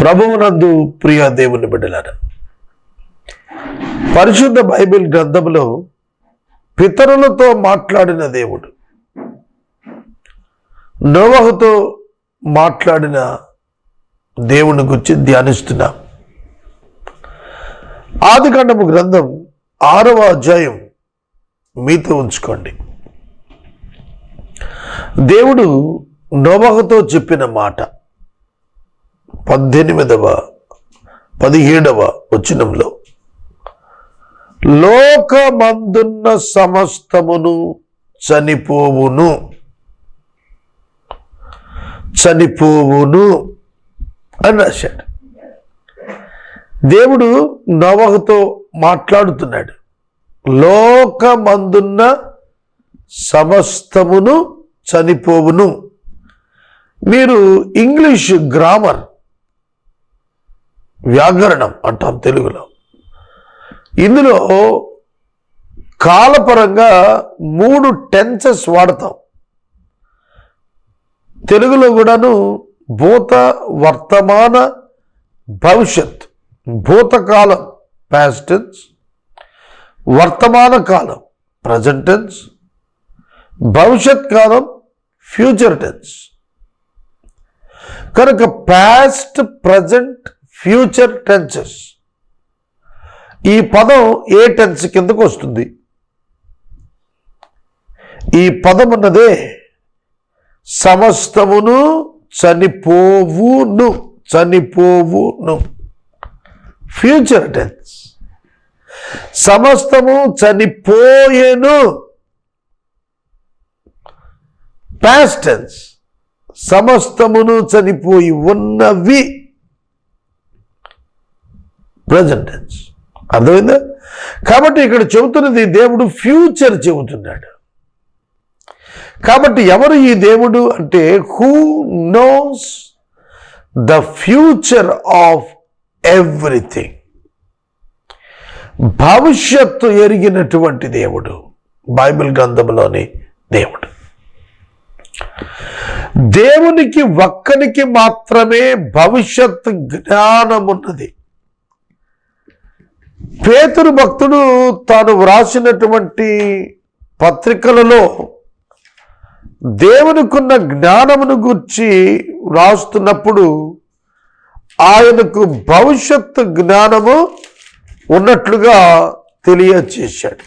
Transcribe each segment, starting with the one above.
ప్రభువునందు ప్రియ దేవుని బిడ్డలారా పరిశుద్ధ బైబిల్ గ్రంథంలో పితరులతో మాట్లాడిన దేవుడు నోవహుతో మాట్లాడిన దేవుని గురించి ధ్యానిస్తున్నాం. ఆదికాండము గ్రంథం ఆరవ అధ్యాయం మీతో ఉంచుకోండి. దేవుడు నోవహుతో చెప్పిన మాట పద్దెనిమిదవ పదిహేడవ వచనంలో లోకమందున్న సమస్తమును చనిపోవును. చనిపోవును అని రాశాడు. దేవుడు నవహతో మాట్లాడుతున్నాడు. లోకమందున్న సమస్తమును చనిపోవును. మీరు ఇంగ్లీష్ గ్రామర్ వ్యాకరణం అంటాం తెలుగులో. ఇందులో కాలపరంగా మూడు టెన్సెస్ వాడతాం. తెలుగులో కూడాను భూత వర్తమాన భవిష్యత్. భూతకాలం ప్యాస్టెన్స్ వర్తమాన కాలం ప్రజెంట్ టెన్స్ భవిష్యత్ కాలం ఫ్యూచర్ టెన్స్ కనుక పాస్ట్ ప్రజెంట్ ఫ్యూచర్ టెన్సెస్. ఈ పదం ఏ టెన్స్ కిందకు వస్తుంది? ఈ పదం ఉన్నదే సమస్తమును చనిపోవును చనిపోవును. Future tense. సమస్తము చనిపోయేను. పాస్ట్ టెన్స్ సమస్తమును చనిపోయి ఉన్నవి. ప్రజెంట్ టెన్స్ అర్థమైందా? కాబట్టి ఇక్కడ చెబుతున్నది దేవుడు ఫ్యూచర్ చెబుతున్నాడు. కాబట్టి ఎవరు ఈ దేవుడు అంటే who knows the future of everything భవిష్యత్తు ఎరిగినటువంటి దేవుడు బైబిల్ గ్రంథంలోని దేవుడు. దేవునికి ఒక్కనికి మాత్రమే భవిష్యత్ జ్ఞానం ఉన్నది పేతురు భక్తుడు తాను వ్రాసినటువంటి పత్రికలలో దేవునికున్న జ్ఞానమును గురించి వ్రాస్తున్నప్పుడు ఆయనకు భవిష్యత్తు జ్ఞానము ఉన్నట్లుగా తెలియచేశాడు.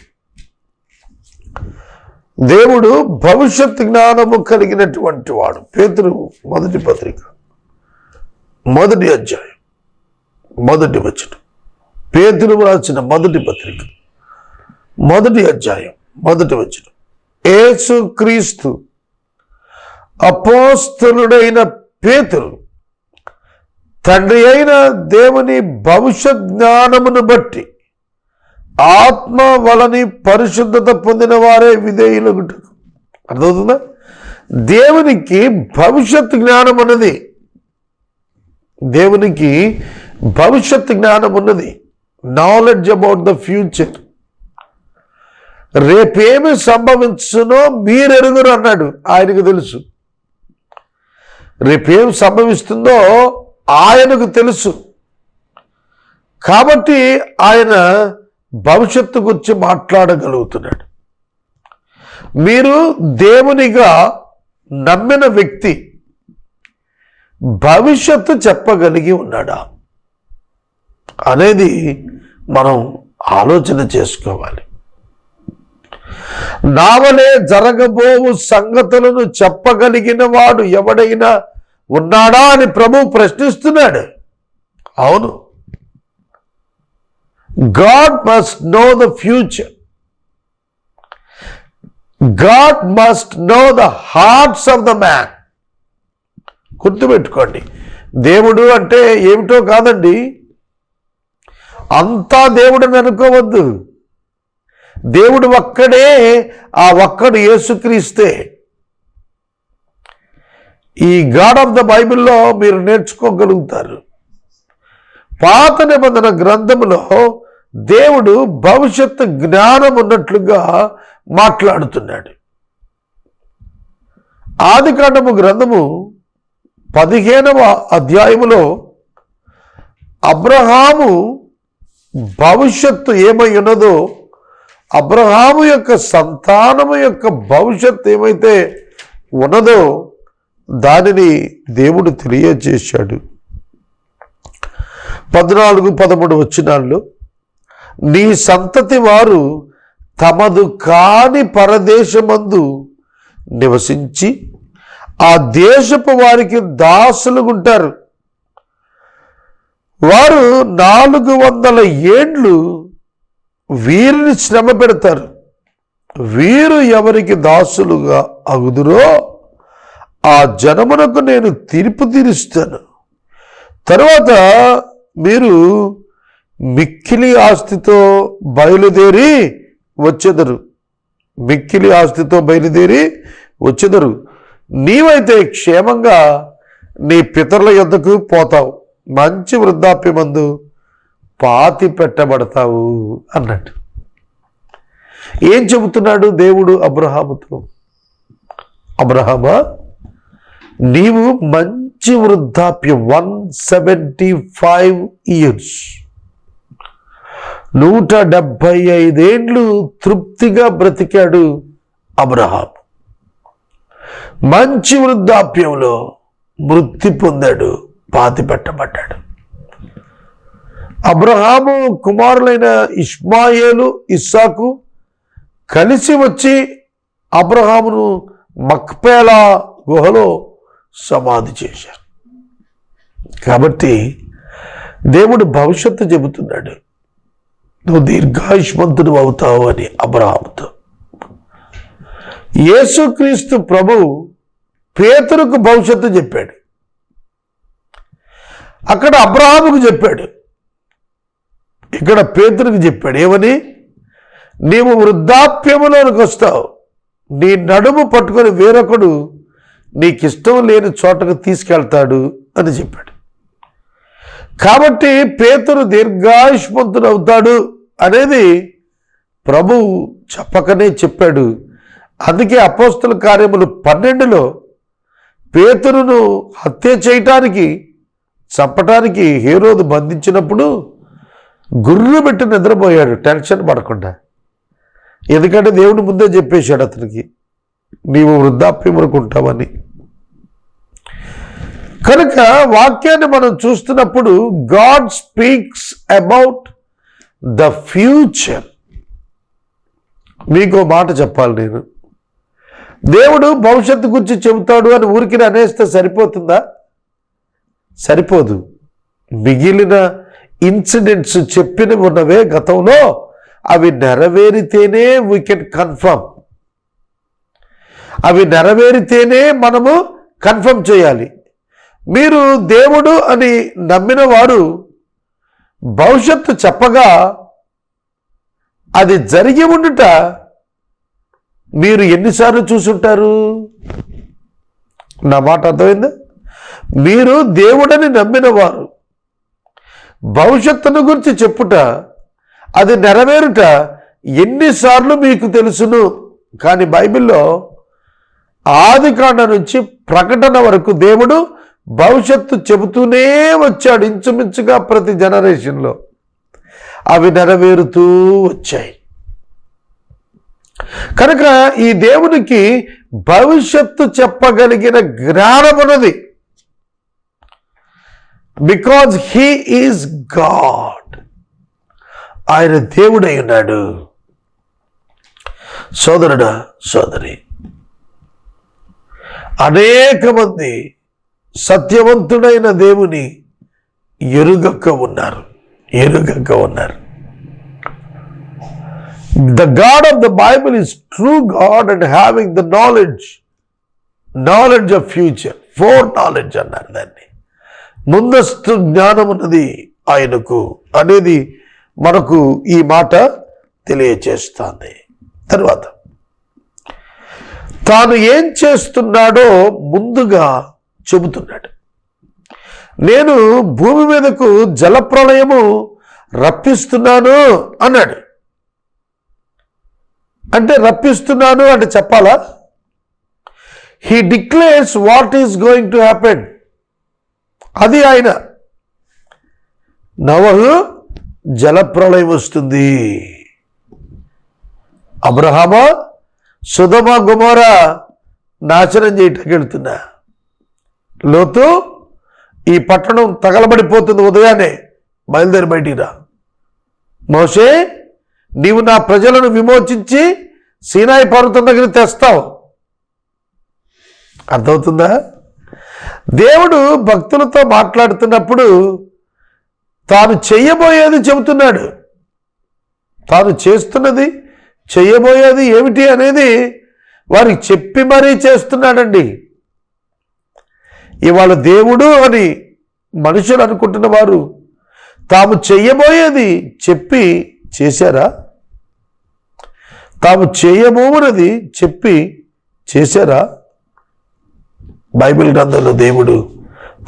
దేవుడు భవిష్యత్ జ్ఞానము కలిగినటువంటి వాడు. పేతురు మొదటి పత్రిక మొదటి అధ్యాయం మొదటి వచనం. పేతులు రాసిన మొదటి పత్రిక. మొదటి అధ్యాయం మొదటి వచ్చిన ఏసు క్రీస్తు అపోస్తలుడైన పేతురు తండ్రి అయిన దేవుని భవిష్యత్ జ్ఞానమును బట్టి ఆత్మ వలని పరిశుద్ధత పొందిన వారే విధేయులగుటకు అర్థమవుతుందా? దేవునికి భవిష్యత్ జ్ఞానం ఉన్నది. దేవునికి భవిష్యత్ జ్ఞానం ఉన్నది. నాలెడ్జ్ అబౌట్ ద ఫ్యూచర్ రేపేమి సంభవించునో మీరెరుగురు అన్నాడు. ఆయనకు తెలుసు. రేపేం సంభవిస్తుందో ఆయనకు తెలుసు. కాబట్టి ఆయన భవిష్యత్తు గురించి మాట్లాడగలుగుతున్నాడు. మీరు దేవునిగా నమ్మిన వ్యక్తి భవిష్యత్తు చెప్పగలిగి ఉన్నాడా? అనేది మనం ఆలోచన చేసుకోవాలి. నావలే జరగబోవు సంగతులను చెప్పగలిగిన వాడు ఎవడైనా ఉన్నాడా అని ప్రభు ప్రశ్నిస్తున్నాడు. అవును. God must know the future. God must know the hearts of the man. గుర్తుపెట్టుకోండి. దేవుడు అంటే ఏమిటో కాదండి. అంతా దేవుడిని అనుకోవద్దు దేవుడు ఒక్కడే ఆ ఒక్కడు యేసుక్రీస్తే. ఈ గాడ్ ఆఫ్ ద బైబిల్లో మీరు నేర్చుకోగలుగుతారు. పాత నిబంధన గ్రంథములో దేవుడు భవిష్యత్తు జ్ఞానం ఉన్నట్లుగా మాట్లాడుతున్నాడు. ఆదికాండము గ్రంథము పదిహేనవ అధ్యాయములో అబ్రహాము భవిష్యత్తు ఏమై ఉన్నదో అబ్రహాము యొక్క సంతానము యొక్క భవిష్యత్తు ఏమైతే ఉన్నదో దానిని దేవుడు తెలియజేశాడు. పద్నాలుగు పదమూడు వచ్చినాళ్ళు నీ సంతతి వారు తమదు కాని పరదేశమందు నివసించి ఆ దేశపు వారికి దాసులుగుంటారు. వారు నాలుగు వందల ఏండ్లు వీరిని శ్రమ పెడతారు. వీరు ఎవరికి దాసులుగా అగుదురో ఆ జనమునకు నేను తీర్పు తీరుస్తాను. తర్వాత మీరు మిక్కిలి ఆస్తితో బయలుదేరి వచ్చెదరు. మిక్కిలి ఆస్తితో బయలుదేరి వచ్చెదరు. నీవైతే క్షేమంగా నీ పితరుల యొద్దకు పోతావు. మంచి వృద్ధాప్యమందు పాతి పెట్టబడతావు అన్నట్టు. ఏం చెబుతున్నాడు దేవుడు అబ్రహాముతో? అబ్రహమా నీవు మంచి వృద్ధాప్యం వన్ సెవెంటీ ఫైవ్ ఇయర్స్. నూట డెబ్భై ఐదేండ్లు తృప్తిగా బ్రతికాడు అబ్రహాం మంచి వృద్ధాప్యంలో మృతి పొందాడు పాతి పెట్టబడ్డాడు అబ్రహాము కుమారులైన ఇస్మాయేలు ఇస్సాకు కలిసి వచ్చి అబ్రహామును మక్పేలా గుహలో సమాధి చేశారు. కాబట్టి దేవుడు భవిష్యత్తు చెబుతున్నాడు నువ్వు దీర్ఘాయుష్మంతుడు అవుతావు అని అబ్రహాముతో. యేసుక్రీస్తు ప్రభు పేతురుకు భవిష్యత్తు చెప్పాడు. అక్కడ అబ్రహాముకు చెప్పాడు. ఇక్కడ పేతునికి చెప్పాడు ఏమని? నీవు వృద్ధాప్యములోనికి వస్తావు. నీ నడుము పట్టుకొని వేరొకడు నీకు ఇష్టం లేని చోటకు తీసుకెళ్తాడు అని చెప్పాడు. కాబట్టి పేతురు దీర్ఘాయుష్మంతుడు అవుతాడు అనేది ప్రభు చెప్పకనే చెప్పాడు. అందుకే అపోస్తుల కార్యములు పన్నెండులో పేతురును హత్య చేయటానికి చంపటానికి హీరోదు బంధించినప్పుడు గుర్రు పెట్టి నిద్రపోయాడు టెన్షన్ పడకుండా. ఎందుకంటే దేవుడు ముందే చెప్పేశాడు అతనికి నీవు వృద్ధాప్యం వరకు ఉంటావని కనుక వాక్యాన్ని మనం చూస్తున్నప్పుడు God speaks about the future. మీకు మాట చెప్పాలి నేను. దేవుడు భవిష్యత్తు గురించి చెబుతాడు అని ఊరికి అనేస్తే సరిపోతుందా? సరిపోదు. మిగిలిన ఇన్సిడెంట్స్ చెప్పిన ఉన్నవే గతంలో అవి నెరవేరితేనే వీ కెన్ కన్ఫర్మ్ అవి నెరవేరితేనే మనము కన్ఫర్మ్ చేయాలి. మీరు దేవుడు అని నమ్మిన వారు భవిష్యత్తు చెప్పగా అది జరిగి ఉండుట మీరు ఎన్నిసార్లు చూసుంటారు? నా మాట అర్థమైందా? మీరు దేవుడని నమ్మిన వారు భవిష్యత్తును గురించి చెప్పుట అది నెరవేరుట ఎన్నిసార్లు మీకు తెలుసును. కానీ బైబిల్లో ఆది కాండ నుంచి ప్రకటన వరకు దేవుడు భవిష్యత్తు చెబుతూనే వచ్చాడు ఇంచుమించుగా ప్రతి జనరేషన్లో. అవి నెరవేరుతూ వచ్చాయి. కనుక ఈ దేవునికి భవిష్యత్తు చెప్పగలిగిన జ్ఞానం ఉన్నది బికాజ్ హీ ఈజ్ గాడ్ ఆయన దేవుడై ఉన్నాడు. సోదరుడా సోదరి. అనేక మంది సత్యవంతుడైన దేవుని ఎరుగక్క ఉన్నారు. ఎరుగక్క ఉన్నారు. The God of the Bible is true God and having the knowledge knowledge of future foreknowledge అన్నారు దాన్ని. ముందస్తు జ్ఞానం ఉన్నది ఆయనకు అనేది మనకు ఈ మాట తెలియచేస్తుంది. తర్వాత తాను ఏం చేస్తున్నాడో ముందుగా చెబుతున్నాడు. నేను భూమి మీదకు జలప్రలయము రప్పిస్తున్నాను అన్నాడు. అంటే రప్పిస్తున్నాను అంటే చెప్పాలా? He declares what is going to happen అది ఆయన. నవహు జలప్రళయం వస్తుంది. అబ్రహామ సుధమ గుమోర నాశనం చేయటానికి వెళ్తున్నా. లోతు ఈ పట్టణం తగలబడిపోతుంది ఉదయాన్నే. బయలుదేరి బయటికి రా. మోసే నీవు నా ప్రజలను విమోచించి సీనాయి పర్వతం దగ్గర తెస్తావు. అర్థమవుతుందా? దేవుడు భక్తులతో మాట్లాడుతున్నప్పుడు తాను చెయ్యబోయేది చెబుతున్నాడు. తాను చేస్తున్నది చెయ్యబోయేది ఏమిటి అనేది వారికి చెప్పి మరీ చేస్తున్నాడండి. ఇవాళ దేవుడు అని మనుషులు అనుకుంటున్న వారు తాము చెయ్యబోయేది చెప్పి చేశారా? తాము చేయబోమన్నది చెప్పి చేశారా? బైబిల్ గ్రంథంలో దేవుడు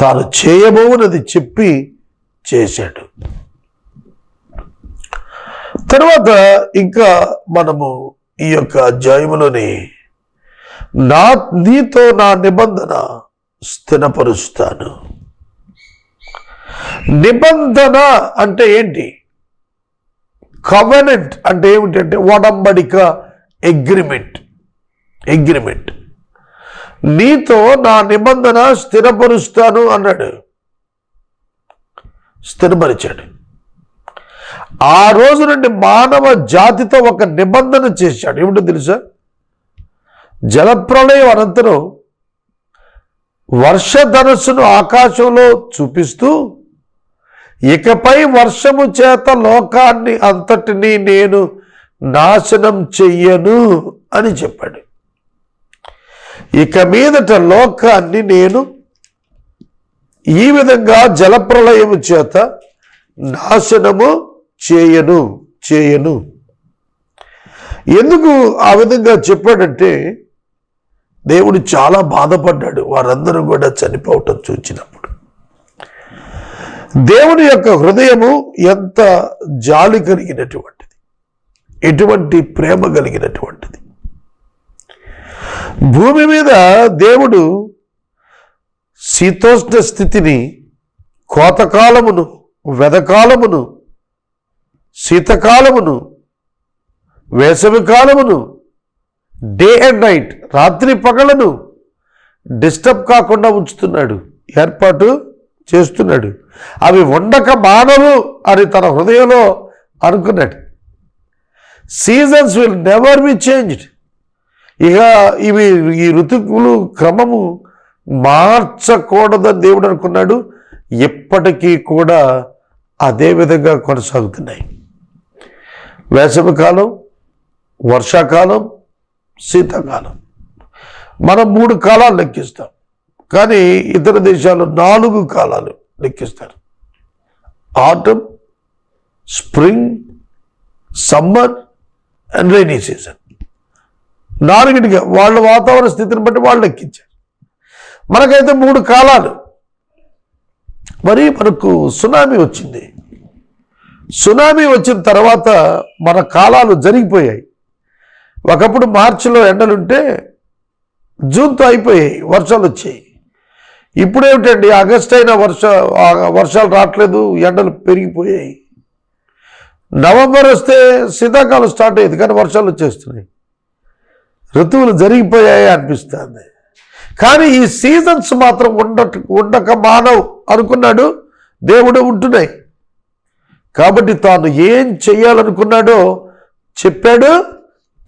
తాను చేయబోవునది చెప్పి చేశాడు. తర్వాత ఇంకా మనము ఈ యొక్క అధ్యాయంలోని నా నీతో నా నిబంధన స్థిరపరుస్తాను. నిబంధన అంటే ఏంటి? కవెనెంట్ అంటే ఏమిటంటే ఒడంబడిక అగ్రిమెంట్ అగ్రిమెంట్ నీతో నా నిబంధన స్థిరపరుస్తాను అన్నాడు. స్థిరపరిచాడు. ఆ రోజు నుండి మానవ జాతితో ఒక నిబంధన చేశాడు. ఏమిటో తెలుసా? జలప్రళయం అనంతరం వర్షధనస్సును ఆకాశంలో చూపిస్తూ ఇకపై వర్షము చేత లోకాన్ని అంతటినీ నేను నాశనం చెయ్యను అని చెప్పాడు. ఇక మీదట లోకాన్ని నేను ఈ విధంగా జలప్రళయము చేత నాశనము చేయను చేయను. ఎందుకు ఆ విధంగా చెప్పాడంటే దేవుడు చాలా బాధపడ్డాడు. వారందరూ కూడా చనిపోవటం చూచినప్పుడు. దేవుని యొక్క హృదయము ఎంత జాలి కలిగినటువంటిది. ఎటువంటి ప్రేమ కలిగినటువంటిది. భూమి మీద దేవుడు శీతోష్ణ స్థితిని కోతకాలమును వెదకాలమును శీతకాలమును వేసవికాలమును డే అండ్ నైట్ రాత్రి పగలను డిస్టర్బ్ కాకుండా ఉంచుతున్నాడు ఏర్పాటు చేస్తున్నాడు. అవి ఉండక మానవు అని తన హృదయంలో అనుకున్నాడు. Seasons will never be changed. ఇక ఇవి ఈ ఋతువులు క్రమము మార్చకూడదని దేవుడు అనుకున్నాడు. ఎప్పటికీ కూడా అదే విధంగా కొనసాగుతున్నాయి. వేసవికాలం వర్షాకాలం శీతాకాలం. మనం మూడు కాలాలు లెక్కిస్తాం. కానీ ఇతర దేశాలు నాలుగు కాలాలు లెక్కిస్తారు. Autumn spring summer and rainy season. నాలుగిటిగా వాళ్ళ వాతావరణ స్థితిని బట్టి వాళ్ళు లెక్కించారు. మనకైతే మూడు కాలాలు. మరి మనకు సునామీ వచ్చింది. సునామీ వచ్చిన తర్వాత మన కాలాలు జరిగిపోయాయి. ఒకప్పుడు మార్చిలో ఎండలుంటే జూన్తో అయిపోయాయి వర్షాలు వచ్చాయి. ఇప్పుడు ఏమిటండి ఆగస్ట్ అయినా వర్ష వర్షాలు రావట్లేదు ఎండలు పెరిగిపోయాయి. నవంబర్ వస్తే శీతాకాలం స్టార్ట్ అయ్యేది కానీ వర్షాలు వచ్చేస్తున్నాయి. ఋతువులు జరిగిపోయాయి అనిపిస్తుంది. కానీ ఈ సీజన్స్ మాత్రం ఉండ ఉండక మానవ్ అనుకున్నాడు దేవుడు ఉంటున్నాయి. కాబట్టి తాను ఏం చేయాలనుకున్నాడో చెప్పాడు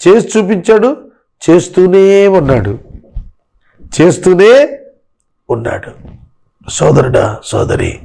చేసి చూపించాడు చేస్తూనే ఉన్నాడు. చేస్తూనే ఉన్నాడు. సోదరుడా సోదరి